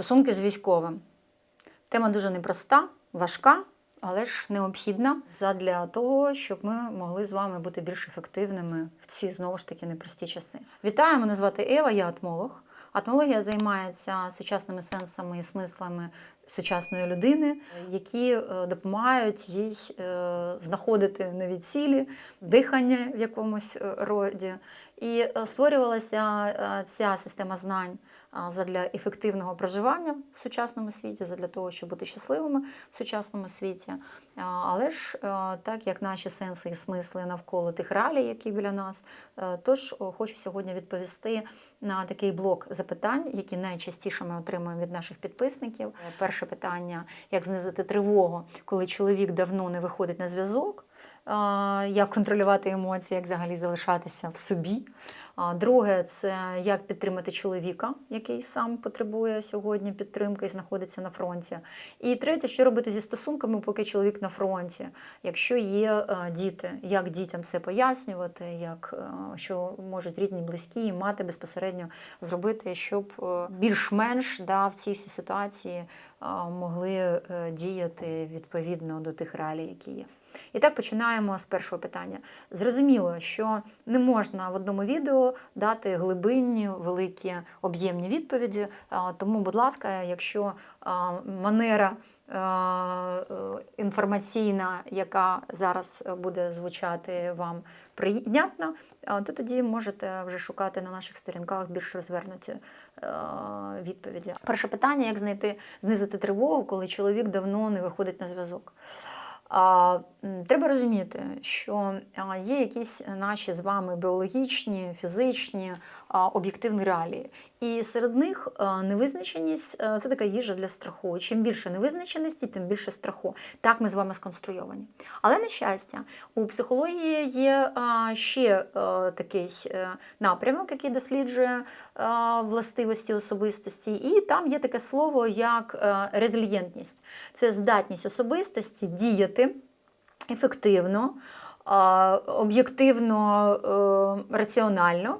Стосунки з військовим. Тема дуже непроста, важка, але ж необхідна задля того, щоб ми могли з вами бути більш ефективними в ці знову ж таки непрості часи. Вітаю, мене звати Ева, я атмолог. Атмологія займається сучасними сенсами і смислами сучасної людини, які е, допомагають їй е, знаходити нові цілі, дихання в якомусь е, роді. І створювалася ця система знань задля ефективного проживання в сучасному світі, задля того, щоб бути щасливими в сучасному світі. Але ж е, так як наші сенси і смисли навколо тих реалій, які біля нас, е, тож хочу сьогодні відповісти на такий блок запитань, які найчастіше ми отримуємо від наших підписників. Е, Перше питання: як знизити тривогу, коли чоловік давно не виходить на зв'язок. Як контролювати емоції, як взагалі залишатися в собі. Друге, це як підтримати чоловіка, який сам потребує сьогодні підтримки і знаходиться на фронті. І третє, що робити зі стосунками, поки чоловік на фронті, якщо є е, діти, як дітям це пояснювати, як е, що можуть рідні, близькі і мати безпосередньо зробити, щоб е, більш-менш да, в цій всій ситуації могли діяти відповідно до тих реалій, які є. І так починаємо з першого питання. Зрозуміло, що не можна в одному відео дати глибинні, великі об'ємні відповіді. Тому, будь ласка, якщо манера інформаційна, яка зараз буде звучати вам прийнятна, то тоді можете вже шукати на наших сторінках більш розвернуті відповіді. Перше питання: як знайти знизити тривогу, коли чоловік давно не виходить на зв'язок. Треба розуміти, що є якісь наші з вами біологічні, фізичні, об'єктивні реалії. І серед них невизначеність це така їжа для страху. Чим більше невизначеності, тим більше страху. Так ми з вами сконструйовані. Але на щастя, у психології є ще е, такий е, напрямок, який досліджує е, властивості особистості, і там є таке слово як е, резильєнтність. Це здатність особистості діяти ефективно, об'єктивно, е, раціонально.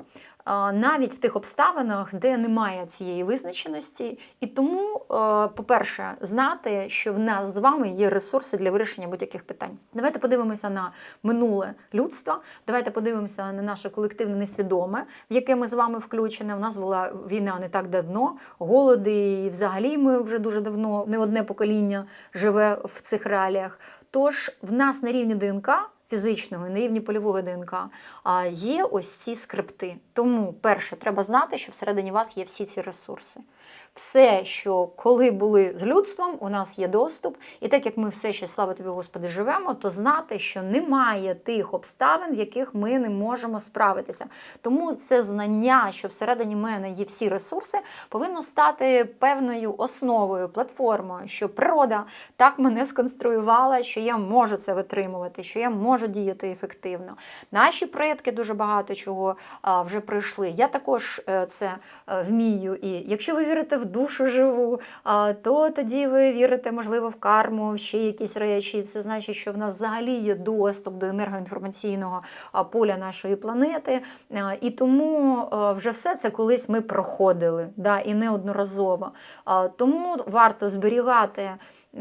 Навіть в тих обставинах, де немає цієї визначеності, і тому, е, по-перше, знати, що в нас з вами є ресурси для вирішення будь-яких питань. Давайте подивимося на минуле людства. Давайте подивимося на наше колективне несвідоме, в яке ми з вами включені. У нас була війна не так давно, голоди, і взагалі ми вже дуже давно, не одне покоління живе в цих реаліях. Тож в нас на рівні ДНК фізичного і на рівні польового ДНК а, є ось ці скрипти. Тому, перше, треба знати, що всередині вас є всі ці ресурси. Все, що коли були з людством, у нас є доступ, і так як ми все ще, слава тобі, Господи, живемо, то знати, що немає тих обставин, в яких ми не можемо справитися. Тому це знання, що всередині мене є всі ресурси, повинно стати певною основою, платформою, що природа так мене сконструювала, що я можу це витримувати, що я можу діяти ефективно. Наші предки дуже багато чого вже пройшли. Я також е, це е, вмію. І якщо ви вірите в душу живу, то тоді ви вірите, можливо, в карму, в ще якісь речі. Це значить, що в нас взагалі є доступ до енергоінформаційного поля нашої планети. І тому вже все це колись ми проходили, да, і неодноразово. Тому варто зберігати.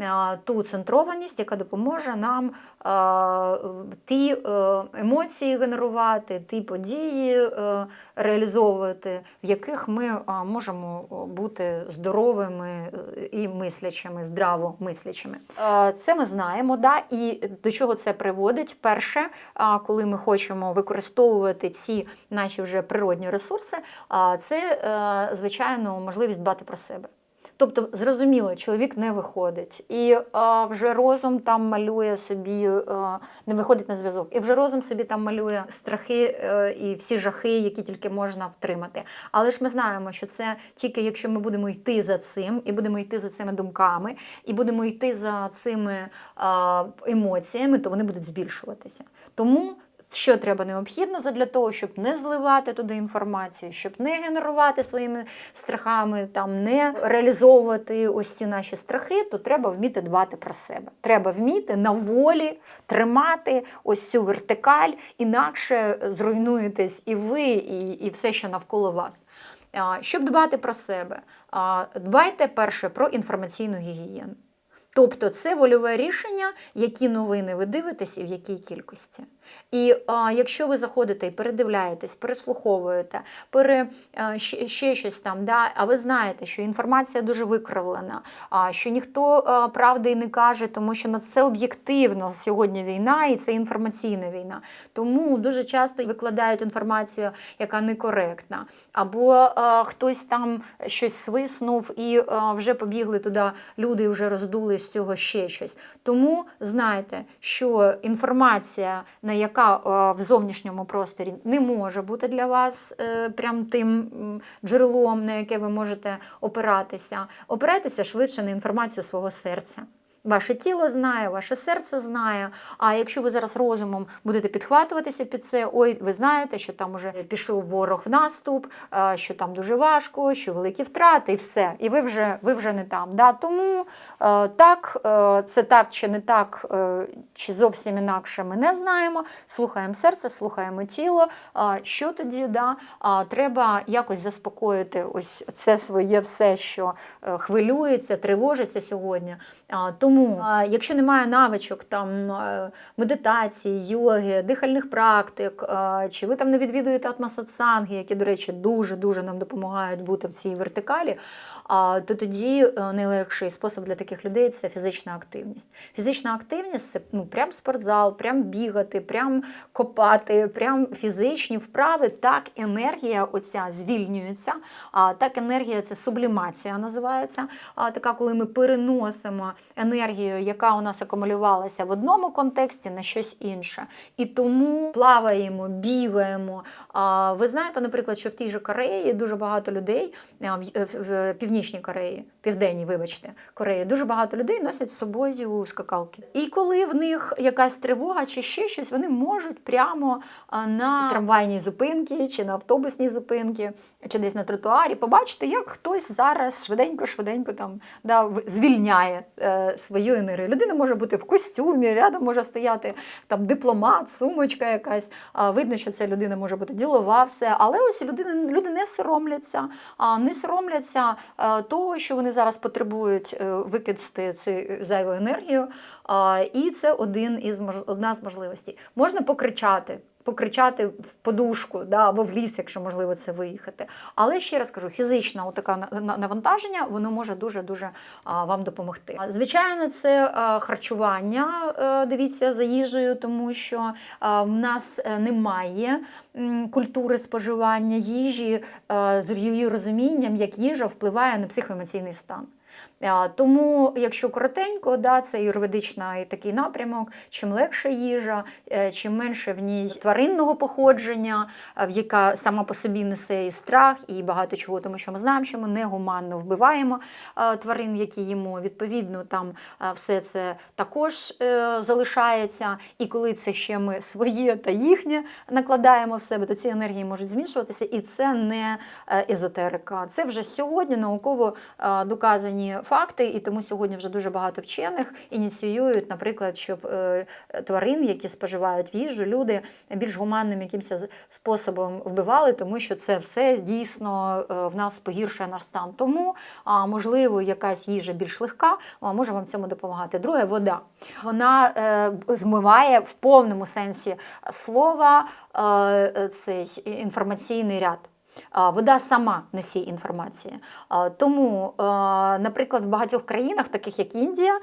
А, Ту центрованість, яка допоможе нам а, ті е, емоції генерувати, ті події е, реалізовувати, в яких ми можемо бути здоровими е, і мислячими, здраво мислячими. Е, Це ми знаємо, да? і до чого це приводить? Перше, коли ми хочемо використовувати ці наші вже природні ресурси, це, е, звичайно, можливість дбати про себе. Тобто, зрозуміло, чоловік не виходить, і а, вже розум там малює собі, а, не виходить на зв'язок, і вже розум собі там малює страхи е, і всі жахи, які тільки можна втримати. Але ж ми знаємо, що це тільки якщо ми будемо йти за цим, і будемо йти за цими думками, і будемо йти за цими а, емоціями, то вони будуть збільшуватися. Тому що треба необхідно для того, щоб не зливати туди інформацію, щоб не генерувати своїми страхами, там не реалізовувати ось ці наші страхи, то треба вміти дбати про себе. Треба вміти на волі тримати ось цю вертикаль, інакше зруйнуєтесь і ви, і, і все, що навколо вас. Щоб дбати про себе, дбайте перше про інформаційну гігієну. Тобто це вольове рішення, які новини ви дивитесь і в якій кількості. І а, якщо ви заходите і передивляєтесь, переслуховуєте, пере, а, ще, ще щось там, да, а ви знаєте, що інформація дуже викривлена, а, що ніхто а, правди не каже, тому що на це об'єктивно сьогодні війна і це інформаційна війна. Тому дуже часто викладають інформацію, яка некоректна, або а, хтось там щось свиснув і а, вже побігли туди люди, і вже роздули з цього ще щось. Тому знайте, що інформація, на яка е, в зовнішньому просторі не може бути для вас е, прям тим джерелом, на яке ви можете опиратися. Опирайтеся швидше на інформацію свого серця. Ваше тіло знає, ваше серце знає. А якщо ви зараз розумом будете підхватуватися під це, ой, ви знаєте, що там уже пішов ворог в наступ, що там дуже важко, що великі втрати, і все. І ви вже ви вже не там. Да? Тому е, так, е, це так чи не так, е, чи зовсім інакше, ми не знаємо. Слухаємо серце, слухаємо тіло. Що тоді? Да? Треба якось заспокоїти ось це своє все, що хвилюється, тривожиться сьогодні. А, Тому, якщо немає навичок там медитації, йоги, дихальних практик, чи ви там не відвідуєте атмасатсанги, які, до речі, дуже дуже нам допомагають бути в цій вертикалі, то тоді е, найлегший спосіб для таких людей це фізична активність. Фізична активність це ну, прям спортзал, прям бігати, прям копати, прям фізичні вправи. Так енергія оця звільнюється. Так енергія це сублімація називається. Така, коли ми переносимо енергію, яка у нас акумулювалася в одному контексті на щось інше. І тому плаваємо, бігаємо. Ви знаєте, наприклад, що в тій же Кореї дуже багато людей в, в північній Кореї, південній, вибачте, Кореї, дуже багато людей носять з собою скакалки. І коли в них якась тривога чи ще щось, вони можуть прямо на трамвайній зупинці чи на автобусній зупинці, чи десь на тротуарі побачити, як хтось зараз швиденько-швиденько там да, звільняє е, свою енергію. Людина може бути в костюмі, рядом може стояти там дипломат, сумочка якась. А, видно, що ця людина може бути ділова, все. Але ось людина, люди не соромляться, а, не соромляться того, що вони зараз потребують е, викидати цю зайву енергію. І це один із одна з можливостей. Можна покричати. Покричати в подушку да, або в ліс, якщо можливо це виїхати. Але ще раз кажу, фізичне на- навантаження воно може дуже дуже вам допомогти. Звичайно, це харчування. е, Дивіться за їжею, тому що в нас е, немає культури споживання їжі е, з її розумінням, як їжа впливає на психоемоційний стан. А, Тому, якщо коротенько, да, це юридичний такий напрямок, чим легша їжа, е, чим менше в ній тваринного походження, е, в яка сама по собі несе і страх, і багато чого, тому що ми знаємо, що ми негуманно вбиваємо е, тварин, які їмо. Відповідно, там е, все це також е, залишається. І коли це ще ми своє та їхнє накладаємо в себе, то ці енергії можуть змішуватися, і це не е, езотерика. Це вже сьогодні науково е, доказані факти, і тому сьогодні вже дуже багато вчених ініціюють, наприклад, щоб е, тварин, які споживають їжу, люди більш гуманним якимось способом вбивали, тому що це все дійсно е, в нас погіршує наш стан. Тому, можливо, якась їжа більш легка може вам цьому допомагати. Друге, вода. Вона е, змиває в повному сенсі слова цей інформаційний ряд. Вода сама носій інформації. Тому, е, наприклад, в багатьох країнах, таких як Індія, е,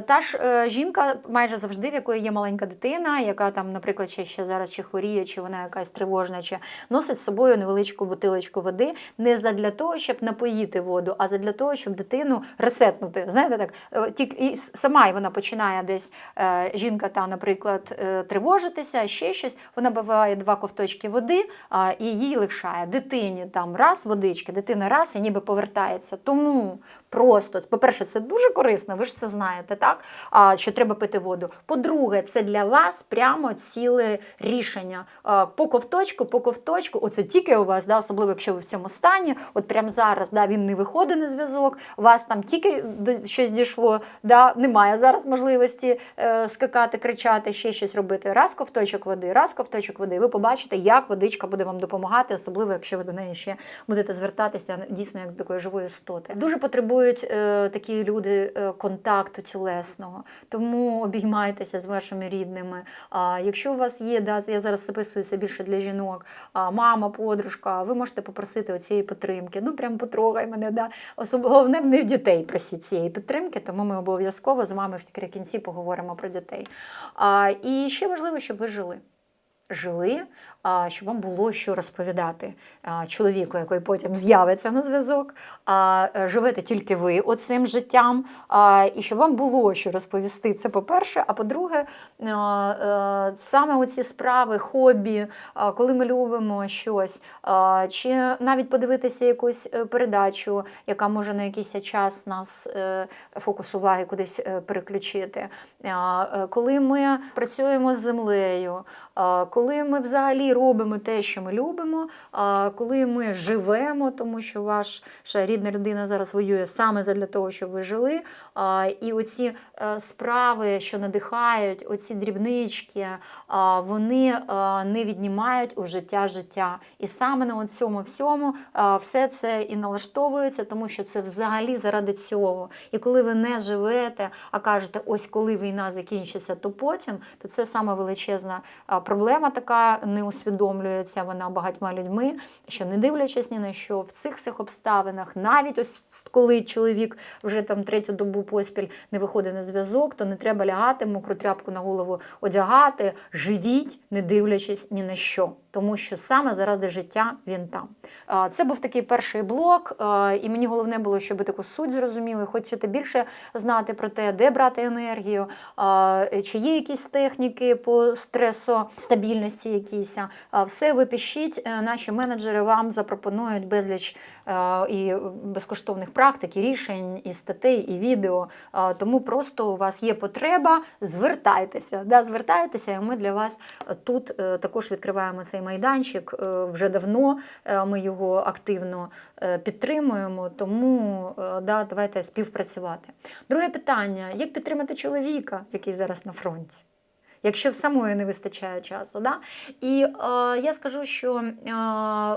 та ж е, жінка майже завжди, в якої є маленька дитина, яка там, наприклад, ще, ще зараз чи хворіє, чи вона якась тривожна, чи носить з собою невеличку бутилочку води не задля того, щоб напоїти воду, а задля того, щоб дитину ресетнути. Знаєте, так тільки сама вона починає десь жінка, та, наприклад, тривожитися, ще щось. Вона биває два ковточки води і їй лишає дитині там раз водички, дитина раз і ніби повертається. Тому просто, по-перше, це дуже корисно, ви ж це знаєте, так? А, що треба пити воду. По-друге, це для вас прямо ціле рішення. А, по ковточку, по ковточку, оце тільки у вас, да, особливо якщо ви в цьому стані, от прямо зараз да, він не виходить на зв'язок, у вас там тільки щось дійшло, да, немає зараз можливості е, скакати, кричати, ще щось робити. Раз ковточок води, раз ковточок води, ви побачите, як водичка буде вам допомагати, особливо якщо ви до неї ще будете звертатися дійсно як до такої живої істоти. Дуже потребують е, такі люди е, контакту тілесного, тому обіймайтеся з вашими рідними. А якщо у вас є, да, я зараз записую це більше для жінок, а, мама, подружка, ви можете попросити оцієї підтримки. Ну прям потрогай мене. Да. Особливо головне не в дітей просіть цієї підтримки, тому ми обов'язково з вами в кінці поговоримо про дітей. А, і ще важливо, щоб ви жили. Жили, щоб вам було що розповідати чоловіку, який потім з'явиться на зв'язок. Е, живете тільки ви оцим життям, і щоб вам було що розповісти. Це по-перше. А по-друге, а, саме оці справи, хобі, коли ми любимо щось, чи навіть подивитися якусь е, передачу, яка може на якийсь час нас е, фокус уваги кудись е, переключити. Е, Коли ми працюємо з землею, коли ми взагалі робимо те, що ми любимо, коли ми живемо, тому що ваша рідна людина зараз воює саме для того, щоб ви жили. І оці справи, що надихають, оці дрібнички, вони е, не віднімають у життя життя. І саме на цьому всьому все це і налаштовується, тому що це взагалі заради цього. І коли ви не живете, а кажете, ось коли війна закінчиться, то потім, то це саме величезна проблема така не усвідомлюється вона багатьма людьми, що не дивлячись ні на що, в цих всіх обставинах, навіть ось коли чоловік вже там третю добу поспіль не виходить на зв'язок, то не треба лягати, мокру тряпку на голову одягати, живіть, не дивлячись ні на що. Тому що саме заради життя він там. Це був такий перший блок, і мені головне було, щоб таку суть зрозуміли. Хочете більше знати про те, де брати енергію, чи є якісь техніки по стресостабільності якісь. Все ви пишіть, е, наші менеджери вам запропонують безліч і безкоштовних практик, і рішень, і статей, і відео. Тому просто у вас є потреба, звертайтеся. Да, звертайтеся, і ми для вас тут е, також відкриваємо цей майданчик е, вже давно. е, Ми його активно е, підтримуємо, тому е, да, давайте співпрацювати. Друге питання: як підтримати чоловіка, який зараз на фронті? Якщо в самої не вистачає часу. Да? І е, я скажу, що е,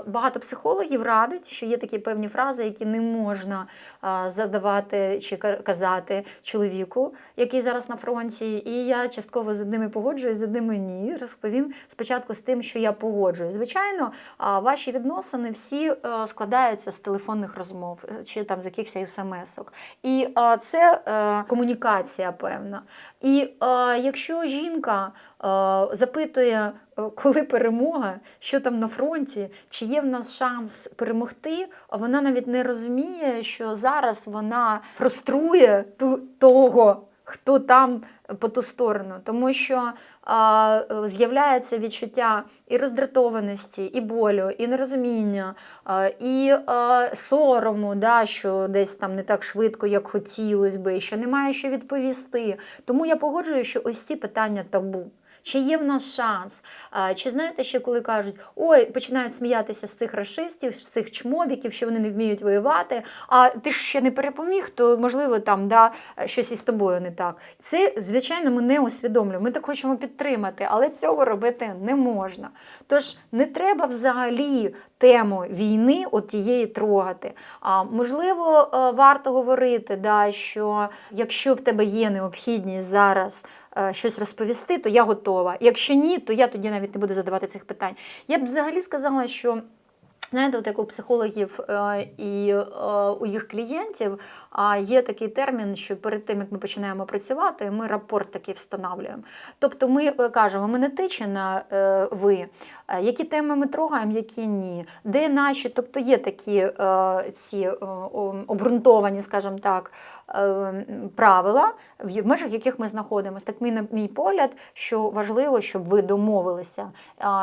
багато психологів радять, що є такі певні фрази, які не можна е, задавати чи казати чоловіку, який зараз на фронті. І я частково з одними погоджуюсь, з одними ні. Розповім спочатку з тим, що я погоджуюсь. Звичайно, е, ваші відносини всі е, складаються з телефонних розмов е, чи там з якихось смс-ок. І це комунікація певна. І е, якщо жінка е, запитує, е, коли перемога, що там на фронті, чи є в нас шанс перемогти, вона навіть не розуміє, що зараз вона фруструє ту, того, хто там по ту сторону, тому що а, з'являється відчуття і роздратованості, і болю, і нерозуміння, а, і а, сорому, да, що десь там не так швидко, як хотілося би, що немає що відповісти. Тому я погоджую, що ось ці питання табу. Чи є в нас шанс? Чи знаєте, ще коли кажуть, ой, починають сміятися з цих расистів, з цих чмобіків, що вони не вміють воювати, а ти ж ще не перепоміг, то можливо там да, щось із тобою не так. Це, звичайно, ми не усвідомлюємо. Ми так хочемо підтримати, але цього робити не можна. Тож не треба взагалі тему війни от тієї трогати. А можливо, е, варто говорити, да, що якщо в тебе є необхідність зараз е, щось розповісти, то я готова. Якщо ні, то я тоді навіть не буду задавати цих питань. Я б взагалі сказала, що. Знаєте, як у психологів е, і е, у їх клієнтів є такий термін, що перед тим, як ми починаємо працювати, ми рапорт такий встановлюємо. Тобто ми е, кажемо, ми не ти чи на е, ви, які теми ми трогаємо, які ні, де наші, тобто є такі ці обґрунтовані, скажімо так, правила, в межах яких ми знаходимося. Так, мій погляд, що важливо, щоб ви домовилися,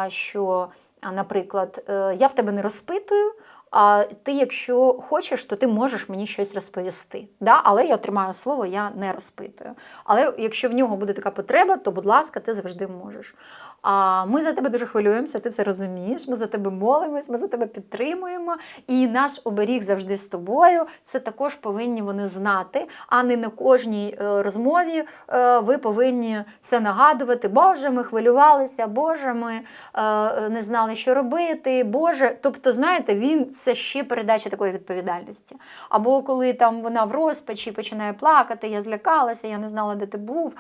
що. Наприклад, е, я в тебе не розпитую, а ти, якщо хочеш, то ти можеш мені щось розповісти. Да? Але я тримаю слово, я не розпитую. Але якщо в нього буде така потреба, то, будь ласка, ти завжди можеш. А ми за тебе дуже хвилюємося, ти це розумієш. Ми за тебе молимось, ми за тебе підтримуємо. І наш оберіг завжди з тобою. Це також повинні вони знати, а не на кожній е, розмові е, ви повинні це нагадувати. Боже, ми хвилювалися, Боже, ми е, не знали, що робити. Боже, тобто, знаєте, він це ще передача такої відповідальності. Або коли там вона в розпачі починає плакати, я злякалася, я не знала, де ти був,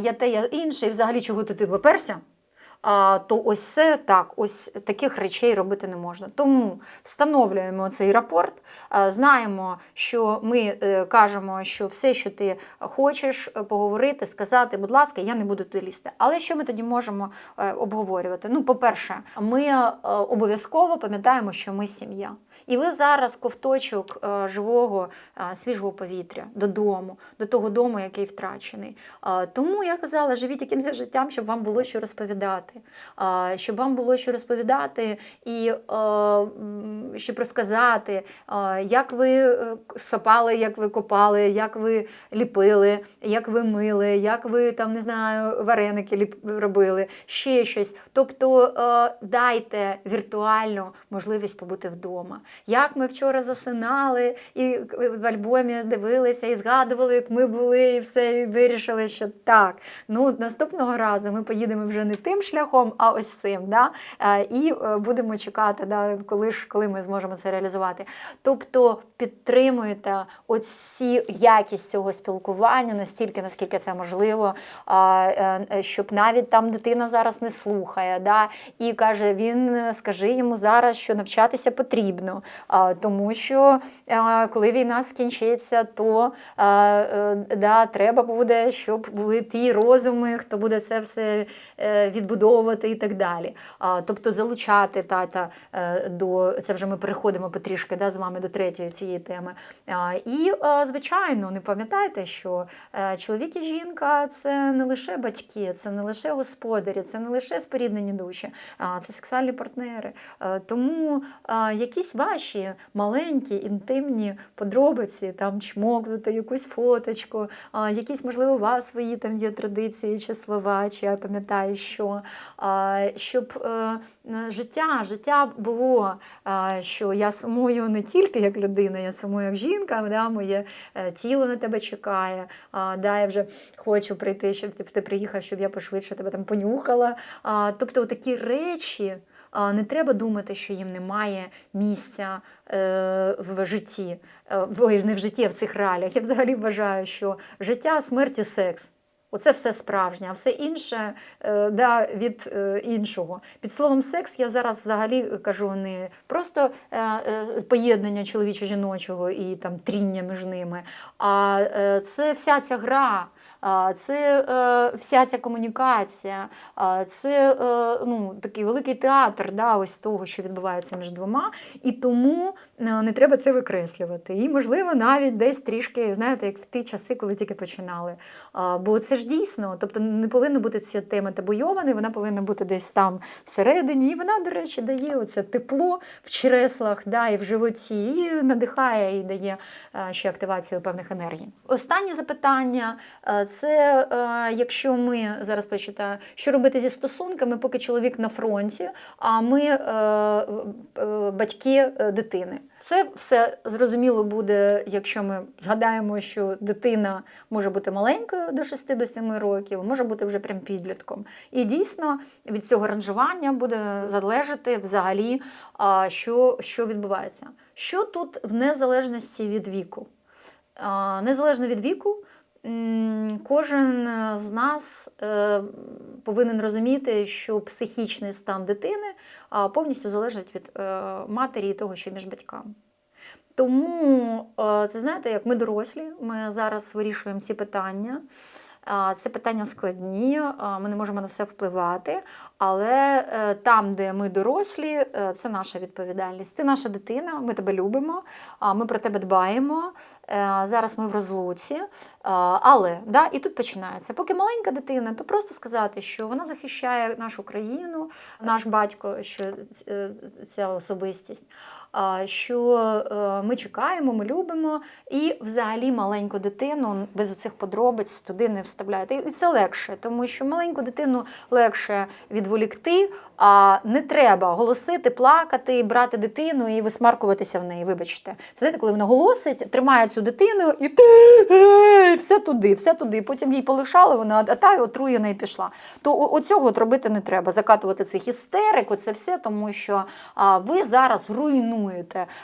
я те, я інше, і взагалі чого ти ти виперся. То ось це так, ось таких речей робити не можна. Тому встановлюємо цей рапорт, знаємо, що ми е, кажемо, що все, що ти хочеш е, поговорити, сказати, будь ласка, я не буду туди лізти. Але що ми тоді можемо е, обговорювати? Ну, по-перше, ми е, обов'язково пам'ятаємо, що ми сім'я. І ви зараз ковточок е, живого е, свіжого повітря додому, до того дому, який втрачений. Е, Тому я казала, живіть якимось життям, щоб вам було що розповідати, щоб вам було що розповідати і щоб розказати, як ви сапали, як ви копали, як ви ліпили, як ви мили, як ви там не знаю, вареники робили, ще щось. Тобто дайте віртуальну можливість побути вдома. Як ми вчора засинали, і в альбомі дивилися, і згадували, як ми були, і все, і вирішили, що так. Ну, наступного разу ми поїдемо вже не тим шляхом, а ось цим. Да? Е, І е, будемо чекати, да, коли ж коли ми зможемо це реалізувати. Тобто підтримуйте оці якість цього спілкування настільки, наскільки це можливо, е, щоб навіть там дитина зараз не слухає, да, і каже, він скажи йому зараз, що навчатися потрібно, тому що коли війна скінчиться, то е, да, треба буде, щоб були ті розуми, хто буде це все е, відбудовувати і так далі. Тобто залучати тата е, до це вже ми переходимо потрішки да, з вами до третьої цієї теми. І, звичайно, не пам'ятайте, що чоловік і жінка це не лише батьки, це не лише господарі, це не лише споріднені душі, це сексуальні партнери. Тому якісь ваші маленькі інтимні подробиці, там чмокнути якусь фоточку, е, якісь, можливо, у вас свої там є традиції чи слова, чи я пам'ятаю, що е, щоб е, життя, життя було, е, що я сумую не тільки як людина, я сумую як жінка, да, моє е, тіло на тебе чекає. А, да, я вже хочу прийти, щоб ти приїхав, щоб я пошвидше тебе там понюхала. А, тобто такі речі. Не треба думати, що їм немає місця е, в житті, Е, не в житті, а в цих реаліях. Я взагалі вважаю, що життя, смерть і секс. Оце все справжнє, а все інше е, да, від іншого. Під словом секс я зараз взагалі кажу не просто поєднання чоловічо-жіночого і там тріння між ними, а це вся ця гра. Це е, вся ця комунікація, це е, ну, такий великий театр да, ось того, що відбувається між двома, і тому е, не треба це викреслювати. І, можливо, навіть десь трішки, знаєте, як в ті часи, коли тільки починали. Бо це ж дійсно, тобто не повинна бути ця тема табуйована, вона повинна бути десь там всередині. І вона, до речі, дає оце тепло в чреслах да, і в животі, і надихає і дає ще активацію певних енергій. Останнє запитання це е, якщо ми зараз прочитаю, що робити зі стосунками, поки чоловік на фронті, а ми е, е, батьки дитини. Це все зрозуміло буде, якщо ми згадаємо, що дитина може бути маленькою до 6 до 7 років, може бути вже прям підлітком. І дійсно від цього ранжування буде залежати взагалі, що, що відбувається. Що тут в незалежності від віку? Незалежно від віку, кожен з нас е, повинен розуміти, що психічний стан дитини повністю залежить від е, матері і того, що між батьками. Тому е, це знаєте, як ми дорослі, ми зараз вирішуємо ці питання. Це питання складні, ми не можемо на все впливати, але е, там, де ми дорослі, е, це наша відповідальність. Ти наша дитина, ми тебе любимо, ми про тебе дбаємо. Е, Зараз ми в розлуці. Але да, і тут починається. Поки маленька дитина, то просто сказати, що вона захищає нашу країну, наш батько, що ця особистість. Що е, ми чекаємо, ми любимо, і взагалі маленьку дитину без цих подробиць туди не вставляєте. І це легше, тому що маленьку дитину легше відволікти, а не треба голосити, плакати, брати дитину і висмаркуватися в неї. Вибачте, це знаєте, коли вона голосить, тримає цю дитину і все туди, все туди. Потім їй полишало, вона та й отруєна і пішла. То оцього от робити не треба. Закатувати цих істерик, оце все, тому що ви зараз руйнуєте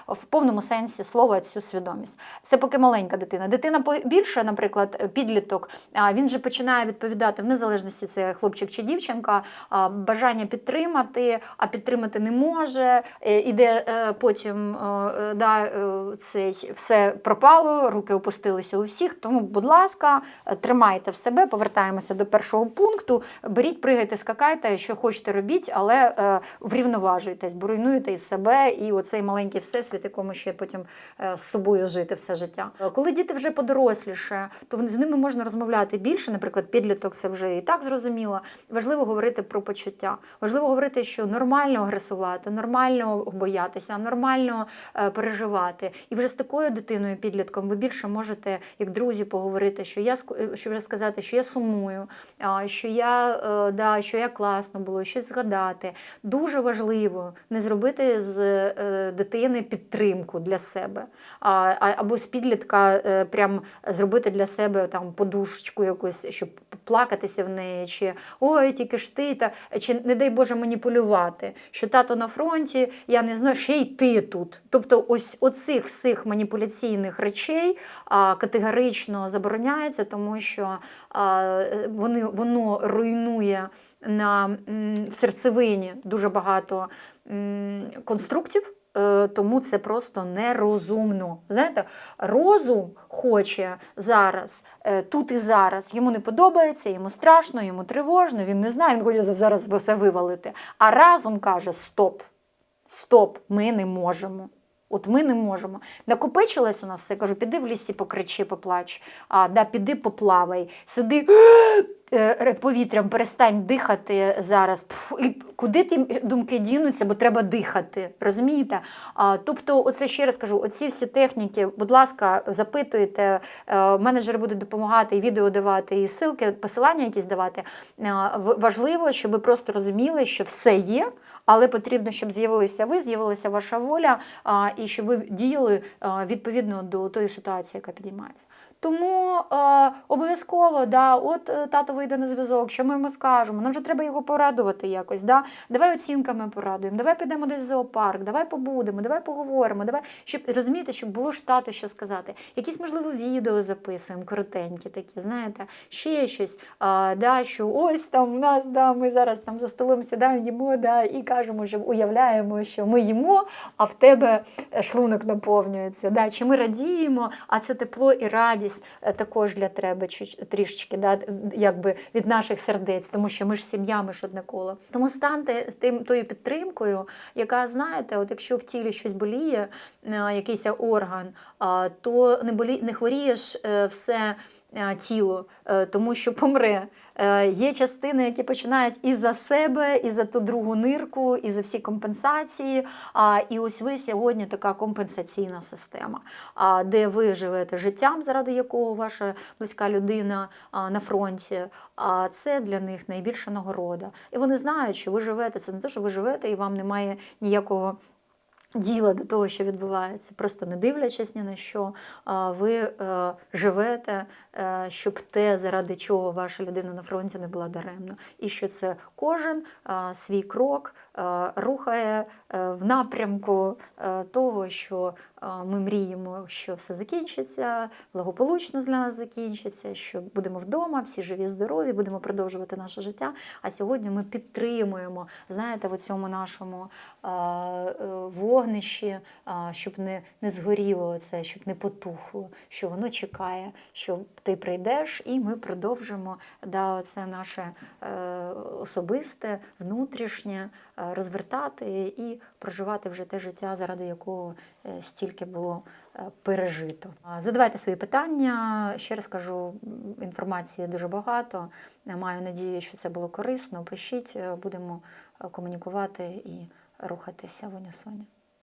в повному сенсі слова цю свідомість. Це поки маленька дитина. Дитина більше, наприклад, підліток, а, він же починає відповідати в незалежності це хлопчик чи дівчинка, бажання підтримати, а підтримати не може. е, Іде е, потім е, е, да, е, це все пропало, руки опустилися у всіх. Тому, будь ласка, е, тримайте в себе, повертаємося до першого пункту. Беріть, пригайте, скакайте, що хочете робіть, але е, врівноважуйтесь, бо руйнуєте і себе, і оцей маленький всесвіт, якому ще потім е, з собою жити все життя. Е, Коли діти вже подоросліше, то з ними можна розмовляти більше. Наприклад, підліток це вже і так зрозуміло. Важливо говорити про почуття. Важливо говорити, що нормально агресувати, нормально боятися, нормально е, переживати. І вже з такою дитиною, підлітком, ви більше можете, як друзі, поговорити, що я що вже сказати, що я сумую, що я да, що я класно було, щось згадати. Дуже важливо не зробити з дитини підтримку для себе, а, або з підлітка е, прям зробити для себе там подушечку якусь, щоб плакатися в неї, чи ой, тільки ж ти, та чи не дай Боже маніпулювати, що тато на фронті, я не знаю, ще й ти тут. Тобто, ось оцих всіх маніпуляційних речей а, категорично забороняється, тому що а, вони, воно руйнує на в серцевині дуже багато конструктів. Е, Тому це просто нерозумно. Знаєте, розум хоче зараз, е, тут і зараз. Йому не подобається, йому страшно, йому тривожно, він не знає, він хоче зараз все вивалити. А разум каже: стоп, стоп, ми не можемо. От ми не можемо. Накопичилось у нас все. Кажу, піди в лісі, покричи, поплач, а, да, піди поплавай, сиди повітрям, перестань дихати зараз. І куди ті думки дінуться, бо треба дихати. Розумієте? Тобто, оце ще раз кажу: оці всі техніки, будь ласка, запитуйте, е, менеджери будуть допомагати і відео давати, і ссылки, посилання якісь давати. Е, Важливо, щоб ви просто розуміли, що все є, але потрібно, щоб з'явилися ви, з'явилася ваша воля, і щоб ви діяли відповідно до тої ситуації, яка підіймається. Тому е, обов'язково, да, от е, тато вийде на зв'язок, що ми йому скажемо, нам вже треба його порадувати якось. Да? Давай оцінками порадуємо, давай підемо десь в зоопарк, давай побудемо, давай поговоримо, давай, щоб розумієте, щоб було ж тато що сказати. Якісь, можливо, відео записуємо, коротенькі такі, знаєте, ще щось, а, да, що ось там у нас, да, ми зараз там за столом сідаємо, їмо, да, і кажемо, що уявляємо, що ми їмо, а в тебе шлунок наповнюється. Да, чи ми радіємо, а це тепло і радість е, також для треба трішечки, да, якби від наших сердець, тому що ми ж сім'я, ми ж одне коло. Тому станьте тим тою підтримкою, яка знаєте, от якщо в тілі щось боліє, е, якийсь орган, то не болі, не хворієш е, все тіло, е, тому що помре. Е, Є частини, які починають і за себе, і за ту другу нирку, і за всі компенсації. А, І ось ви сьогодні така компенсаційна система, де ви живете життям, заради якого ваша близька людина на фронті. А це для них найбільша нагорода. І вони знають, що ви живете. Це не те, що ви живете, і вам немає ніякого. Діла до того, що відбувається, просто не дивлячись ні на що, ви е, живете, е, щоб те, заради чого ваша людина на фронті не була даремно. І що це кожен свій крок е, рухає в напрямку того, що ми мріємо, що все закінчиться, благополучно для нас закінчиться, що будемо вдома, всі живі, здорові, будемо продовжувати наше життя. А сьогодні ми підтримуємо, знаєте, в цьому нашому е, вогнищі, щоб не, не згоріло це, щоб не потухло, що воно чекає, що ти прийдеш, і ми продовжимо да, це наше е, особисте, внутрішнє е, розвертати і проживати вже те життя, заради якого е, стільки було е, пережито. Задавайте свої питання. Ще раз кажу, інформації дуже багато. Маю надію, що це було корисно. Пишіть, е, будемо е, комунікувати і рухатися в унісоні.